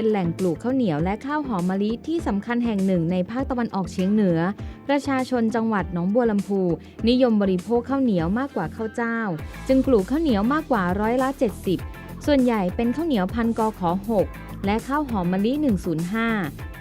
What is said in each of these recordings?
เป็นแหล่งปลูกข้าวเหนียวและข้าวหอมมะลิที่สำคัญแห่งหนึ่งในภาคตะวันออกเฉียงเหนือ ประชาชนจังหวัดหนองบัวลำพู นิยมบริโภคข้าวเหนียวมากกว่าข้าวเจ้า จึงปลูกข้าวเหนียวมากกว่าร้อยละ 70 ส่วนใหญ่เป็นข้าวเหนียวพันกอขอ6และข้าวหอมมะลิ 105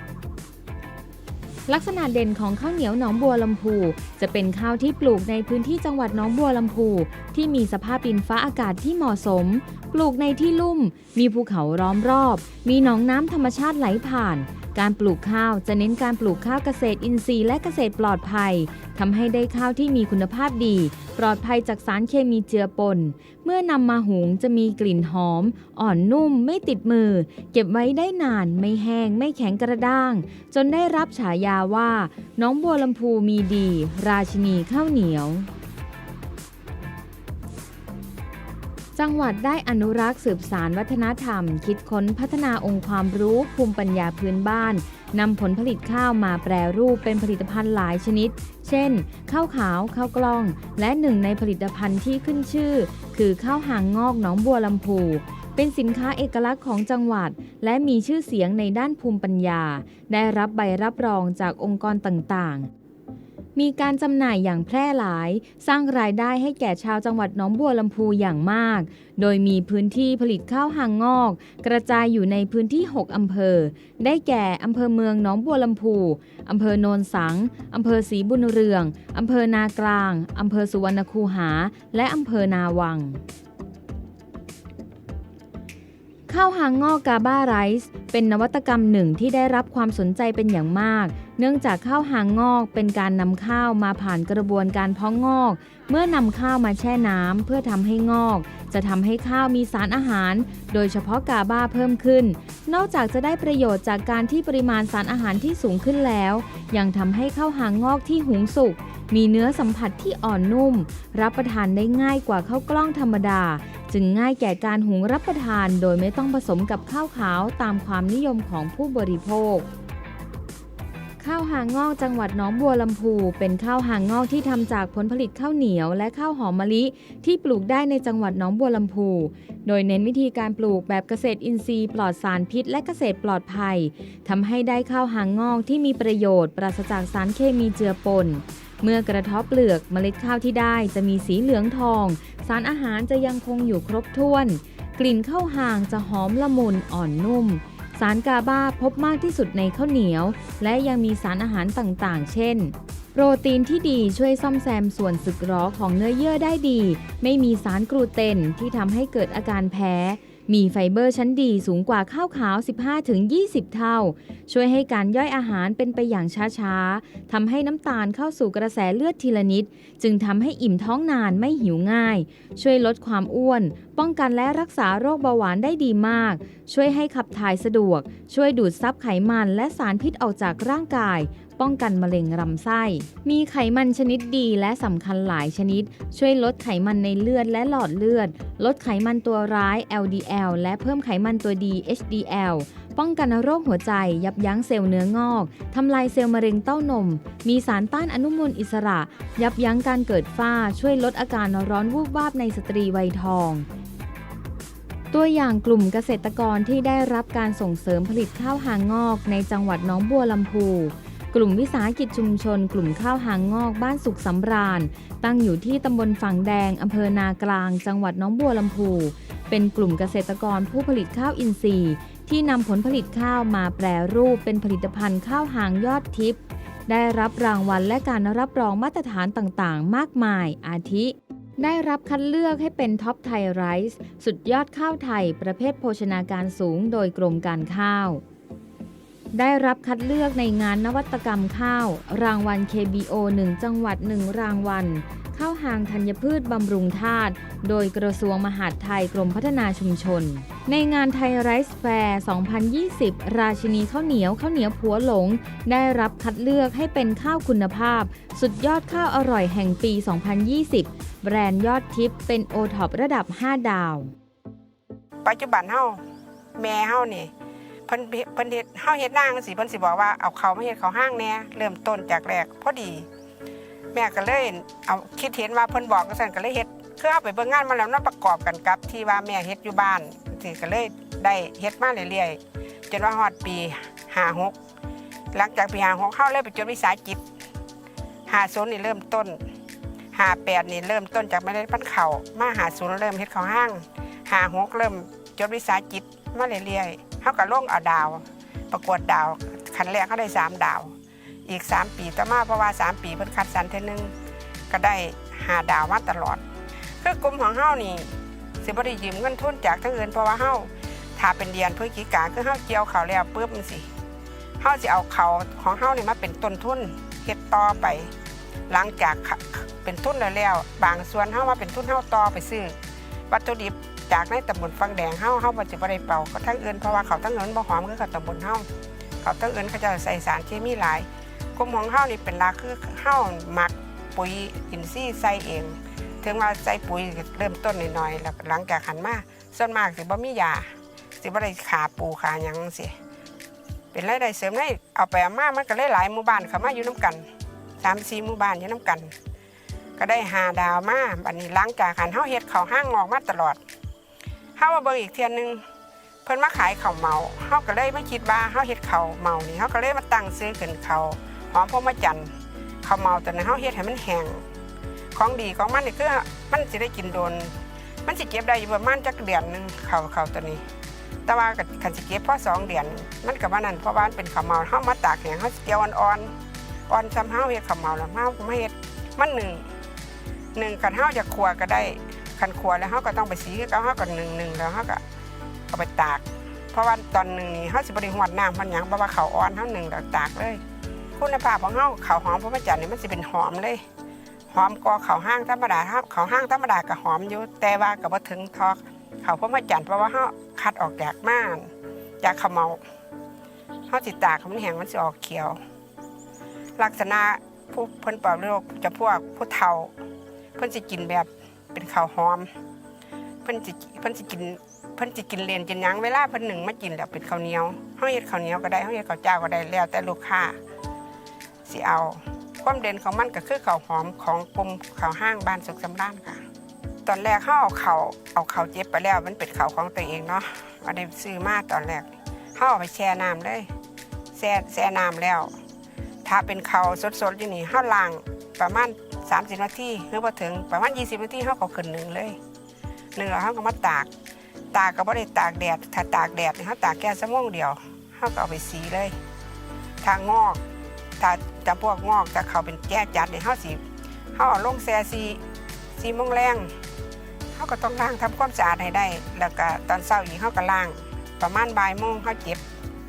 ลักษณะเด่นของข้าวเหนียวหนองบัวลำพู จะเป็นข้าวที่ปลูกในพื้นที่จังหวัดหนองบัวลำพู ที่มีสภาพดินฟ้าอากาศที่เหมาะสม ปลูกในที่ลุ่ม มีภูเขาล้อมรอบ มีหนองน้ำธรรมชาติไหลผ่าน การปลูกข้าวจะเน้นการปลูกข้าวเกษตรอินทรีย์และเกษตรปลอดภัยทำให้ได้ข้าวที่มีคุณภาพดี ปลอดภัยจากสารเคมีเจือปน เมื่อนำมาหุงจะมีกลิ่นหอม อ่อนนุ่ม ไม่ติดมือ เก็บไว้ได้นาน ไม่แห้ง ไม่แข็งกระด้าง จนได้รับฉายาว่า น้องบัวลำพูมีดี ราชินีข้าวเหนียว จังหวัดได้อนุรักษ์สืบสารวัฒนธรรม คิดค้นพัฒนาองค์ความรู้ภูมิปัญญาพื้นบ้านนำผลผลิตข้าวมาแปรรูปเป็นผลิตภัณฑ์หลายชนิด เช่น ข้าวขาว ข้าวกล้อง และหนึ่งในผลิตภัณฑ์ที่ขึ้นชื่อ คือข้าวหางงอกหนองบัวลำพูเป็นสินค้าเอกลักษณ์ของจังหวัด และมีชื่อเสียงในด้านภูมิปัญญา ได้รับใบรับรองจากองค์กรต่างๆ มีการจำหน่ายอย่างแพร่หลาย สร้างรายได้ให้แก่ชาวจังหวัดหนองบัวลำพูอย่างมาก โดยมีพื้นที่ผลิตข้าวหางงอก กระจายอยู่ในพื้นที่ 6 อำเภอ ได้แก่อำเภอเมืองหนองบัวลำพูอำเภอโนนสังอำเภอศรีบุญเรืองอำเภอนากลางอำเภอสุวรรณคูหา และอำเภอนาวัง ข้าวหางงอกกาบ้าไรซ์เป็นนวัตกรรมหนึ่งที่ได้รับความสนใจเป็นอย่างมาก เนื่องจากข้าวหางงอกเป็นการนำข้าวมาผ่านกระบวนการเพาะงอก เมื่อนำข้าวมาแช่น้ำเพื่อทำให้งอก จะทำให้ข้าวมีสารอาหาร โดยเฉพาะกาบ้าเพิ่มขึ้น นอกจากจะได้ประโยชน์จากการที่ปริมาณสารอาหารที่สูงขึ้นแล้ว ยังทำให้ข้าวหางงอกที่หุงสุก มีเนื้อสัมผัสที่อ่อนนุ่ม รับประทานได้ง่ายกว่าข้าวกล้องธรรมดา จึงง่ายแก่การหุงรับประทาน โดยไม่ต้องผสมกับข้าวขาวตามความนิยมของผู้บริโภค ข้าวหางงอกจังหวัดหนองบัวลำพู เป็นข้าวหางงอกที่ทำจากผลผลิตข้าวเหนียว และข้าวหอมมะลิ ที่ปลูกได้ในจังหวัดหนองบัวลำพู โดยเน้นวิธีการปลูกแบบเกษตรอินทรีย์ ปลอดสารพิษ และเกษตรปลอดภัยทำให้ได้ข้าวหางงอกที่มีประโยชน์ ปราศจากสารเคมีเจือปน เมื่อกระทบเปลือกเมล็ดข้าวที่ได้จะมีสีเหลืองทอง สารอาหารจะยังคงอยู่ครบถ้วน กลิ่นข้าวหางจะหอมละมุนอ่อนนุ่ม สารกาบาพบมากที่สุดในข้าวเหนียว และยังมีสารอาหารต่างๆ เช่น โปรตีนที่ดีช่วยซ่อมแซมส่วนสึกหรอของเนื้อเยื่อได้ดี ไม่มีสารกลูเตนที่ทำให้เกิดอาการแพ้ มีไฟเบอร์ชั้นดีสูงกว่าข้าวขาว 15-20 เท่า ช่วยให้การย่อยอาหารเป็นไปอย่างช้าๆทำให้น้ำตาลเข้าสู่กระแสเลือดทีละนิด จึงทำให้อิ่มท้องนานไม่หิวง่าย ช่วยลดความอ้วน ป้องกันและรักษาโรคเบาหวานได้ดีมาก ช่วยให้ขับถ่ายสะดวก ช่วยดูดซับไขมันและสารพิษออกจากร่างกาย ป้องกันมะเร็งลำไส้ มีไขมันชนิดดีและสำคัญหลายชนิด ช่วยลดไขมันในเลือดและหลอดเลือด ลดไขมันตัวร้าย LDL และเพิ่มไขมันตัวดี HDL ป้องกันโรคหัวใจ ยับยั้งเซลล์เนื้องอก ทำลายเซลล์มะเร็งเต้านม มีสารต้านอนุมูลอิสระ ยับยั้งการเกิดฝ้า ช่วยลดอาการร้อนวูบวาบในสตรีวัยทอง ตัวอย่างกลุ่มเกษตรกรที่ได้รับการส่งเสริมผลิตข้าวหางงอกในจังหวัดน้องบัวลำพู กลุ่มวิสาหกิจชุมชน กลุ่มข้าวหางงอกบ้านสุขสำราญ ตั้งอยู่ที่ตำบลฝั่งแดงอำเภอนากลาง จังหวัดน้องบัวลำพู เป็นกลุ่มเกษตรกรผู้ผลิตข้าวอินทรีย์ ที่นำผลผลิตข้าวมาแปรรูปเป็นผลิตภัณฑ์ข้าวหางยอดทิพย์ได้รับรางวัลและการรับรองมาตรฐานต่างๆ มากมาย อาทิ ได้รับคัดเลือกให้เป็นท็อปไทยไรซ์สุดยอดข้าวไทย ประเภทโภชนาการสูงโดยกรมการข้าว ได้รับคัดเลือกในงานนวัตกรรมข้าว รางวัล KBO 1 จังหวัด 1 รางวัล ข้าวหางธัญพืชบำรุงธาตุ โดยกระทรวงมหาดไทยกรมพัฒนาชุมชน ในงานไทยไรซ์แฟร์ 2020 ราชินีข้าวเหนียวข้าวเหนียวผัวหลง ได้รับคัดเลือกให้เป็นข้าวคุณภาพ สุดยอดข้าวอร่อยแห่งปี 2020 แบรนด์ยอดทิปเป็นโอท็อประดับ 5 ดาว ปัจจุบันเฮาแม่เฮานี่ เพิ่นเพิ่นเฮ็ดเฮาเฮ็ดนางสิเพิ่นสิบอกว่าเอาเขามาเฮ็ดเขาห้างแน่เริ่มต้นจากแรกพอดี แม่ก็เลยเอาคิดเห็นว่าเพิ่นบอกจังซั่นก็เลยเฮ็ดคือเอาไปเบิ่งงานมาแล้วนำประกอบกันกับ ที่ว่าแม่เฮ็ดอยู่บ้านสิก็เลยได้เฮ็ดมาเรื่อยๆจนว่าฮอดปีห้าหกหลังจากปีห้าหกเข้าเลยไปจดวิสาหกิจห้าศูนี่เริ่มต้นห้าแปดนี่เริ่มต้นจากไม่ได้พันเขามาหาศูนเริ่มเฮ็ดเขาห้างห้าหกเริ่มจดวิสาหกิจมาเรื่อยๆ เขาก็ลงเอาดาว ประกวดดาวคันแรกเขาได้สามดาว อีก3ปีต่อมาเพราะว่า3ปีเพิ่นคัดสรรเท่อนึงก็ได้หาดาวมาตลอด คือกลุ่มของเฮานี่สิบ่ได้ยืมเงินทุนจากทั้งอื่นเพราะว่าเฮาถ้าเป็นเดือนพฤศจิกาคือเฮาเกี่ยวเขาวแล้วปุ๊บมันสิเฮาสิเอาเขาของเฮานี่มาเป็นต้นทุนเฮ็ดต่อไป หลังจากเป็นทุนแล้วแล้ว บางส่วนเฮามาเป็นทุนเฮาต่อไปซื้อวัตถุดิบ จากในตำบลฟังแดงเฮาเฮาบ่จะบ่ได้เป่าเขาทั้งเอื่นเพราะว่าเขาทั้งอื่นบ่หอมคือกับตำบลเฮาเขาทั้งเอื่นเขาจะใส่สารเคมีหลายกลมของเฮานี่เป็นหลักคือเฮาหมักปุ๋ยอินทรีย์ใส่เอง ถึงว่าใส่ปุ๋ยเริ่มต้นน้อยๆแล้วหลังจากหันมาส่วนมากสิบ่มียาสิบ่ได้ขาปูขาหยังสิเป็นรายได้เสริมได้เอาไปเอามามันก็เลยหลายหมู่บ้านเข้ามาอยู่น้กันสามสี่หมู่บ้านอยู่น้กัน ก็ได้หาดาวมาบัดนี้หลังจากหันเฮาเฮ็ดข้าวห้างงอกมาตลอด เฮามาเบิ่งอีกเทียนหนึ่งเพิ่นมาขายข้าวเมาเฮาก็เลยไม่คิดว่าเฮาเฮ็ดข้าวเมานี่เฮาก็เลยมาตั้งซื้อขึ้นข้าหอมพรหมจันทร์ข้าวเมาแต่ในเฮาเฮ็ดให้มันแห้งของดีของมันนี่คือมันสิได้กินโดน มันสิเก็บได้อยู่ประมาณจักเดือนหนึงข้าวข้าวตัวนี้แต่ว่าก็คันสิเก็บพอสองเดือนมันก็ว่านั่นเพราะว่านเป็นข้าวเมาเฮามาตากแห้งเฮาสิเกี่ยวอ่อนๆอ่อนซ้ำเฮาเฮ็ดข้าวเมาแล้วเฮามาเฮ็ดมันหนึ่งหนึ่งคันเฮาจะคั่วก็ได้ คันคั่วแล้วเฮาก็ต้องไปสีคือเก่าเฮาก็หนึ่งหนึ่งแล้วเฮาก็เอาไปตาก เพราะว่าตอนหนึ่งนี่เฮาสิบ่ได้หวดน้ำมันหยังเพราะว่าเขาอ่อนเฮาหนึ่งแล้วตากเลย คุณภาพของเฮาเขาหอมพระมจันทร์นี่มันสิเป็นหอมเลย หอมกว่าข้าห้างธรรมดาครับข้าห้างธรรมดาก็หอมอยู่แต่ว่าก็บ่ถึงทอกข้าพระมจันทร์เพราะว่าเฮาคัดออกจากม่านจากข้าวเมาเฮาสิดตากมันแห้งมันสิออกเขียว ลักษณะผู้เพิ่นปลอบโรคจะพวกผู้เฒ่า เพิ่นสิกินแบบ เป็นข้าวหอม เพิ่นสิเพิ่นสิกินเพิ่นสิกินเลนกินหยังเวลาเพิ่นหนึ่งมากินแล้วเป็นข้าวเหนียวเฮาเฮ็ดข้าวเหนียวก็ได้เฮาเฮ็ดข้าวเจ้าก็ได้แล้วแต่ลูกค้าสิเอา ความเด่นของมันก็คือข้าวหอมของกลุ่มข้าวห้างบ้านสุขสำราญค่ะ ตอนแรกเขาเอาเขาวเอาเขาวเจ็บไปแล้วมันเป็นเขาวของตัวเองเนาะมาได้ซื้อมาตอนแรกเขาเอาไปแช่น้ำเลยแช่แช่น้ำแล้ว ถ้าเป็นเขาวสดๆอยู่นี่เขาล้างประมาณ 30 นาทีหรือพอถึงประมาณ 20 นาทีเขาก็ขึ้นหนึ่งเลยหนึ่งแล้วเขาก็มาตาก ตากก็บ่ได้ตากแดด ถ้าตากแดดเขาตากแค่ชั่วโมงเดียวเขาก็เอาไปสีเลยทางงอกถ้าจะพวกงอกจะเขาเป็นแก้จัดเนี่ยเขาสิเขาเอาลงแซ่ซีซีมงแรงเขาก็ต้องล้างทำความสะอาดให้ได้ แล้วก็ตอนเช้าอีกเขาก็ล้าง ประมาณบ่ายโมงเขาเจ็บ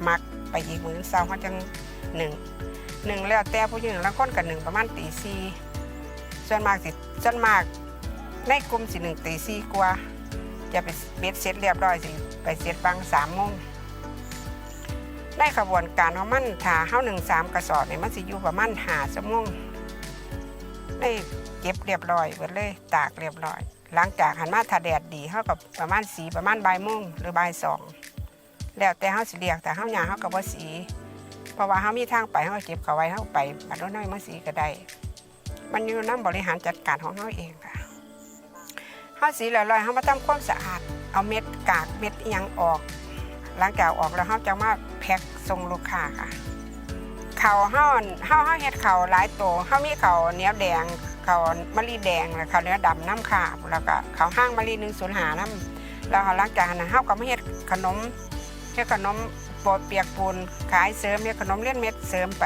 หมักไปอีกมื้อเช้าเขาจังหนึ่งหนึ่งแล้วแต่ผู้หญิงแล้วคนกับหนึ่งประมาณตีสี่ ส่วนมากสิส่วนมากในกลุ่มสิหนึ่งตีสี่กว่าจะไปเบ็ดเสร็จเรียบร้อยสิไปเสร็จบางสามโมงในขบวนการของมันถาเฮาหนึ่งสามกระสอบเนี่ยมันสิอยู่ประมาณหาชั่วโมงได้เก็บเรียบร้อยเบิดเลยตากเรียบร้อย หลังจากหันมาถ้าแดดดีเฮากับประมาณสีประมาณบ่ายโมงหรือบ่ายสองแล้วแต่เฮาสิเรียกแต่เฮาหยาเฮากับว่าสี เพราะว่าเฮามีทางไปเฮาก็เก็บเขาไว้เฮาไปบัดน้อยๆมาสีก็ได้ มันอยู่น้ำบริหารจัดการของเฮาเองค่ะเฮาสีลอยๆเฮามาทำความสะอาด เอาเม็ดกากเม็ดยังออก หลังจากออกแล้วเฮาจะมาแพ็คส่งลูกค้าค่ะเขาวเฮาเฮาเฮาเฮ็ดเขาหลายตัวเฮามีเขาเนียวแดงเขามะลิแดงแล้วเขาเนียวดำน้ำขาบแล้วก็เขาห้างมะลิ105น้ำแล้วหลังจากนั้นเฮาก็มาเฮ็ดขนมเฮ็ดขนมโปดเปียกปูนขายเสริมเฮ็ดขนมเลี้ยนเม็ดเสริมไป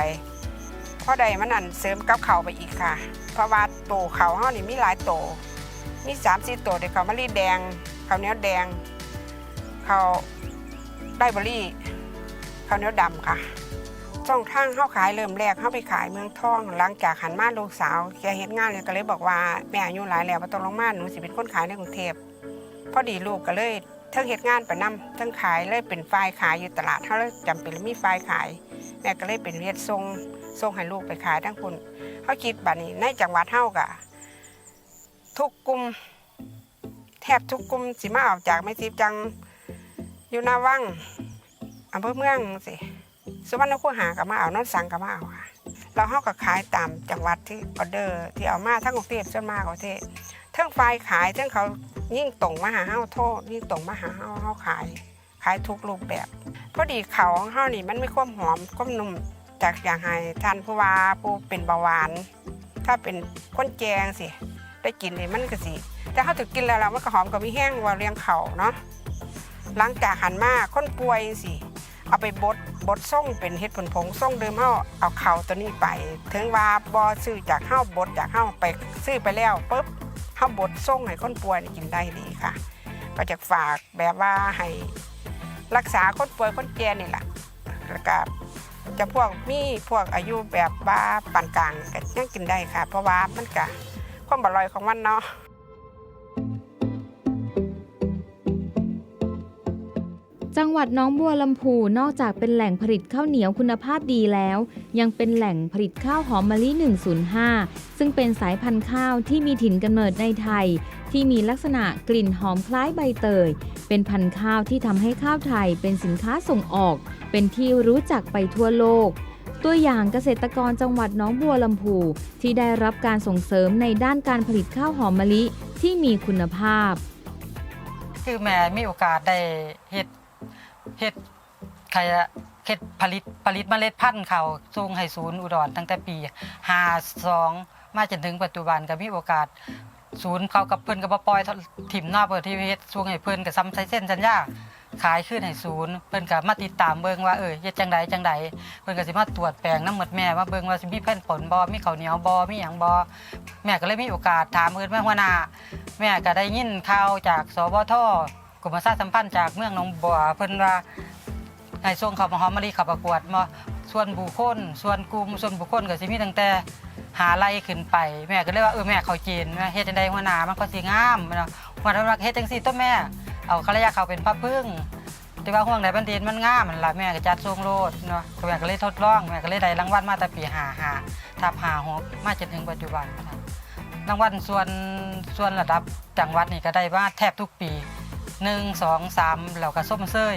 พอใดมันนั่นเสริมกับเขาไปอีกค่ะ เพราะว่าโตเขาเฮานี่มีหลายโต มี3-4โตเด็กเขามะลิแดงเขาเนียวแดง เขาได้บอรี่เขาเนียวดำค่ะช่องทางเข้าขายเริ่มแรกเข้าไปขายเมืองทอง หลังจากหันมาลูกสาวแกเฮ็ดงานเลยก็เลยบอกว่าแม่อายุหลายแล้วบ่ต้องลงมาหนูสิเป็นคนขายในกรุงเทพพอดีลูกก็เลยทั้งเฮ็ดงานไปนํเทั้งขายเลยเป็นฝ่ายขายอยู่ตลาดเขาเลยจำเป็นมีฝ่ายขาย แม่ก็เลยเป็นเฮ็ดส่งส่งให้ลูกไปขายทั้งคุณเขาคิดบัดนี้ในจังหวัดเฮากะทุกกลุ่มแทบทุกกลุ่มสิมาเอาจากไม่ทิพย์จังอยู่หน้าวังอำเภอเมืองสิสุวรรณคูหากับมาเอานนท์สังกับมาเอาค่ะเราเฮาก็ขายตามจังหวัดที่ออเดอร์ ที่เอามาทั้งกรุงเทพส่วนมากกรุงเทพทั้งไฟขายทั้งเขายิ่งตรงมาหาเฮาโทษยิ่งตรงมาหาเฮาเฮาขาย ขายทุกรูปแบบ พอดีเขาของเฮานี่มันมีความหอมความนุ่มจากอย่างให้ท่านผู้ว่าผู้เป็นเบาหวาน ถ้าเป็นคนแจงสิได้กินนี่มันก็สิแต่เขาถึงกินแล้วแล้วมันก็หอมกับมีแห้งว่าเลี้ยงเขาเนาะหลังจากหันมาคนป่วยสิเอาไปบดบดส่งเป็นเห็ดผลผงส่งเดิมเฮาเอาเข่าตัวนี้ไป ถึงว่าบอซื้อจากเฮาบดจากเฮาไปซื้อไปแล้วปุ๊บเฮาบดส่งให้คนป่วยกินได้ดีค่ะ ก็จะฝากแบบว่าให้ รักษาคนป่วยคนแก่นี่แหละแล้วก็จะพวกมีพวกอายุแบบว่าปานกลางก็ยังกินได้ค่ะ เพราะว่ามันก็ความอร่อยของมันเนาะ จังหวัดน้องบัวลำพูนอกจากเป็นแหล่งผลิตข้าวเหนียวคุณภาพดีแล้ว ยังเป็นแหล่งผลิตข้าวหอมมะลิ 105 ซึ่งเป็นสายพันธุ์ข้าวที่มีถิ่นกำเนิดในไทย ที่มีลักษณะกลิ่นหอมคล้ายใบเตย เป็นพันธุ์ข้าวที่ทำให้ข้าวไทยเป็นสินค้าส่งออก เป็นที่รู้จักไปทั่วโลกตัวอย่างเกษตรกรจังหวัดน้องบัวลำพูที่ได้รับการส่งเสริมในด้านการผลิตข้าวหอมมะลิที่มีคุณภาพ คือแม่มีโอกาสได้เฮ็ด เฮ็ดใครอะเฮ็ดผลิตผลิตเมล็ดพันธุ์เขาวส่งให้ศูนย์อุดรตั้งแต่ปี52มาจนถึงปัจจุบันก็มีโอกาสศูนย์เขากับเพิ่นก็บ่ปล่อยถิ่มหน้าเปิดที่เฮ็ดส่งให้เพิ่นก็ซ้ำใช้เส้นสัญญาขายขึ้นให้ศูนย์เพิ่นก็มาติดตามเบิ่งว่าเออเฮ็ดจังใดจังใดเพิ่นก็สิมาตรวจแปลงน้ำหมดแม่ว่าเบิ่งว่าสิมีแผ่นผลบ่มีข้าวเหนียวบ่มีหยังบ่แม่ก็เลยมีโอกาสถามเพิ่นแม่หัวหน้าแม่ก็ได้ยินข่าวจากสบท กรมประชาสัมพันธ์จากเมืองหนองบัวเพิ่นว่าให้ส่งข้าวหอมมะลิเขับประกวดมาส่วนบุคคลส่วนกลุ่มส่วนบุคคลก็สิมีตั้งแต่หาไล่ขึ้นไป แม่ก็เลยว่าเออแม่เขาจีนแม่เฮ็ดจังได๋หัวหน้ามันก็สิงามเนาะหัวหน้าว่าเฮ็ดจังซี่ตัวแม่ เอาขะระยะเขาเป็นพระพึ่งแต่ว่าห่วงใดบันเดนมันงามมันล่ะแม่ก็จัดส่งโลดเนาะแม่ก็เลยทดลองแม่ก็เลยได้รางวัลมาแต่ปี55ทับ56มาจนถึงปัจจุบันรางวัลส่วนส่วนระดับจังหวัดนี่ก็ได้มาแทบทุกปี 1 2 3แล้วก็ส้มเซย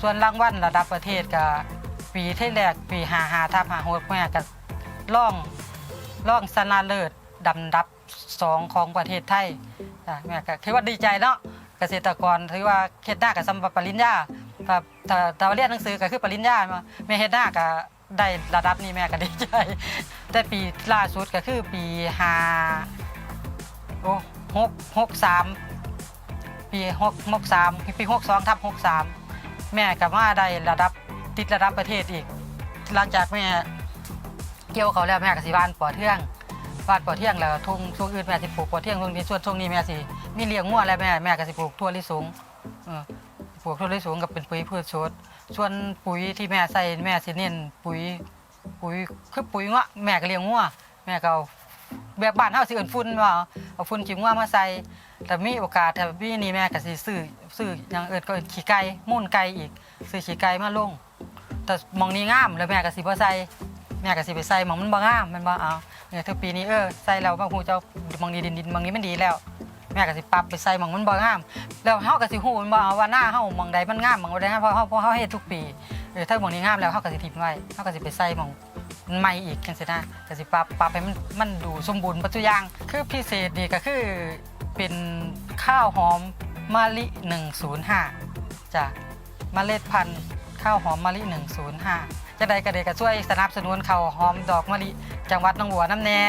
ส่วนรางวัลระดับประเทศก็ปีที่แรกปี55ทับ56แม่ก็ล่องล่องชนะเลิศดำดับสองของประเทศไทยจ้ะแม่ก็ถือว่าดีใจเนาะเกษตรกรถือว่าเฮ็ดหน้ากับสำหรับปริญญาถ้าถ้าถ้าเรียนหนังสือก็คือปริญญามาแม่เฮ็ดหน้าก็ได้ระดับนี้แม่ก็ดีใจ แต่ปีล่าสุดก็คือปีหาโอ้หกหกสาม ปีหกหกสามปีหกสองทับหกสามแม่กับว่าได้ระดับติดระดับประเทศอีก หลังจากแม่เกี่ยวเขาแล้วแม่ก็สิบ้านปอเทืองบ้านปอเทืองแล้วทุ่งช่วงอื่นแม่สิปลูกปอเทืองช่วงนี้ส่วนช่วงนี้แม่สิมีเลี้ยงงัวแล้วแม่แม่ก็สิปลูกทั่วลิสงเออปลูกทั่วลิสงกับเป็นปุ๋ยพืชสดส่วนปุ๋ยที่แม่ใส่แม่สิเน้นปุ๋ยปุ๋ยคือปุ๋ยงะแม่ก็เลี้ยงงัวแม่ก็เอา แบบบ้านเฮาสิเอิ้นฝุ่นว่าเอาฝุ่นขี้งัวมาใส่แต่มีโอกาสถ้ามีนี่แม่ก็สิซื้อซื้ออย่างอื่นก็เอิ้นขี้ไก่มูลไก่อีก ซื้อขี้ไก่มาลง แต่หมองนี้งามแล้วแม่ก็สิบ่ใส่แม่ก็สิไปใส่หมองมันบ่งามมันบ่เอาเนี่ยถ้าปีนี้เออใส่แล้วบางฮู้เจ้าหมองนี้ดินดินหมองนี้มันดีแล้ว แม่ก็สิปรับไปใส่หมองมันบ่งาม แล้วเฮาก็สิฮู้มันบ่เอาว่าหน้าเฮาหมองใดมันงามหมองใดงามเพราะเฮาเพราะเฮาเฮ็ดทุกปีเออถ้าหมองนี้งามแล้วเฮาก็สิทิมไว้เฮาก็สิไปใส่หมอง ใหม่อีกจังสินะก็สิปรับปรับให้มันมันดูสมบูรณ์ปัจจุอย่าง คือพิเศษนี่ก็คือเป็นข้าวหอมมะลิ 105จ้ะเมล็ดพันธุ์ข้าวหอมมะลิ 105 จะได้กระเดกกระช่วยสนับสนุนข้าวหอมดอกมะลิ จังหวัดหนองบัวน้ำแน่